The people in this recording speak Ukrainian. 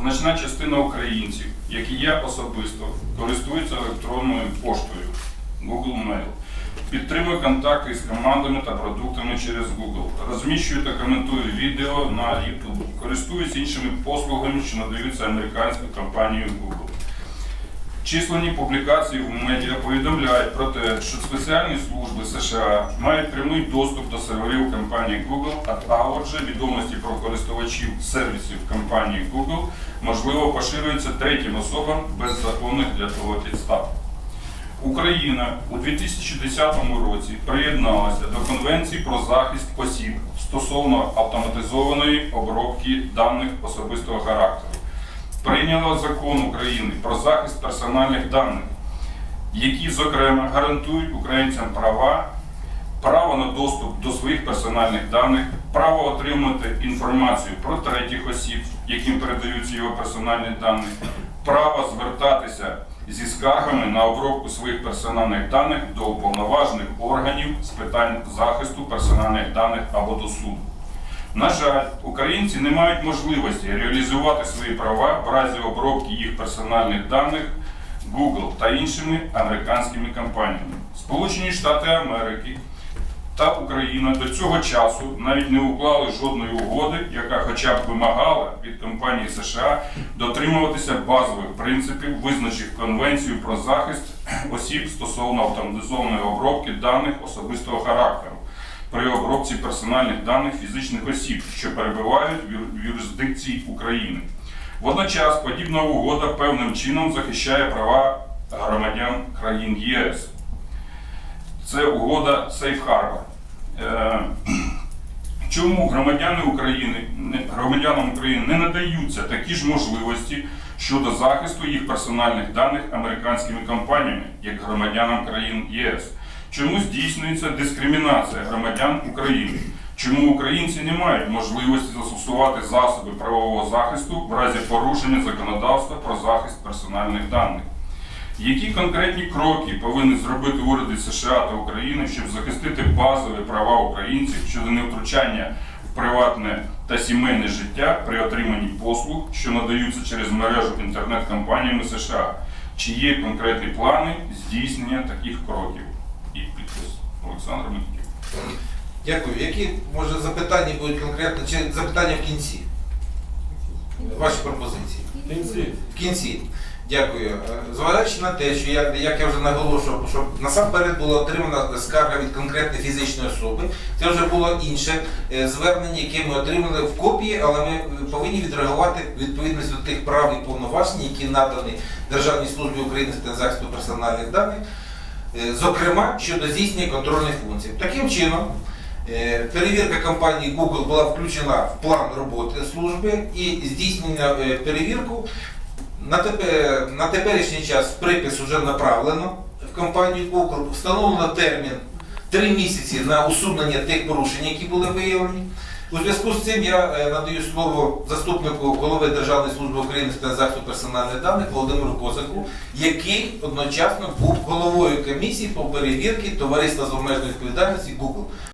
значна частина українців, як і я особисто, користуються електронною поштою Google Mail. Підтримую контакти з командами та продуктами через Google. Розміщую та коментую відео на YouTube. Користуюсь іншими послугами, що надаються американською компанією Google. Численні публікації в медіа повідомляють про те, що спеціальні служби США мають прямий доступ до серверів компанії Google, а- отже, відомості про користувачів сервісів компанії Google можливо поширюються третім особам без законних для того підстав. Україна у 2010 році приєдналася до Конвенції про захист осіб стосовно автоматизованої обробки даних особистого характеру. Прийняла закон України про захист персональних даних, які, зокрема, гарантують українцям права, право на доступ до своїх персональних даних, право отримати інформацію про третіх осіб, яким передаються його персональні дані, право звертатися зі скаргами на обробку своїх персональних даних до уповноважених органів з питань захисту персональних даних або до суду. На жаль, українці не мають можливості реалізувати свої права в разі обробки їх персональних даних Google та іншими американськими компаніями. Сполучені Штати Америки та Україна до цього часу навіть не уклали жодної угоди, яка хоча б вимагала від компанії США дотримуватися базових принципів, визначених Конвенцією про захист осіб стосовно автоматизованої обробки даних особистого характеру при обробці персональних даних фізичних осіб, що перебувають в юрисдикції України. Водночас подібна угода певним чином захищає права громадян країн ЄС. Це угода Safe Harbor. Е, Чому громадяни України, громадянам України не надаються такі ж можливості щодо захисту їх персональних даних американськими компаніями, як громадянам країн ЄС? Чому здійснюється дискримінація громадян України? Чому українці не мають можливості застосувати засоби правового захисту в разі порушення законодавства про захист персональних даних? Які конкретні кроки повинні зробити уряди США та України, щоб захистити базові права українців щодо невтручання в приватне та сімейне життя при отриманні послуг, що надаються через мережу інтернет-компаніями США? Чи є конкретні плани здійснення таких кроків? І підпис Олександр Микитюк. Дякую. Які може запитання будуть конкретно, чи запитання в кінці? Ваші пропозиції. В кінці. Дякую. Е, Зважаючи на те, що я, як я вже наголошував, що насамперед була отримана скарга від конкретної фізичної особи, це вже було інше е, звернення, яке ми отримали в копії, але ми повинні відреагувати відповідно до тих прав і повноважень, які надані Державній службі України з захисту персональних даних, зокрема щодо здійснення контрольних функцій. Таким чином. Е, Перевірка компанії Google була включена в план роботи служби і здійснення е, перевірку на теперішній час припис вже направлено в компанію Google. Встановлено термін 3 місяці на усунення тих порушень, які були виявлені. У зв'язку з цим я е, надаю слово заступнику голови Державної служби України з захисту персональних даних Володимиру Козаку, який одночасно був головою комісії по перевірці товариства з обмеженою відповідальності Google.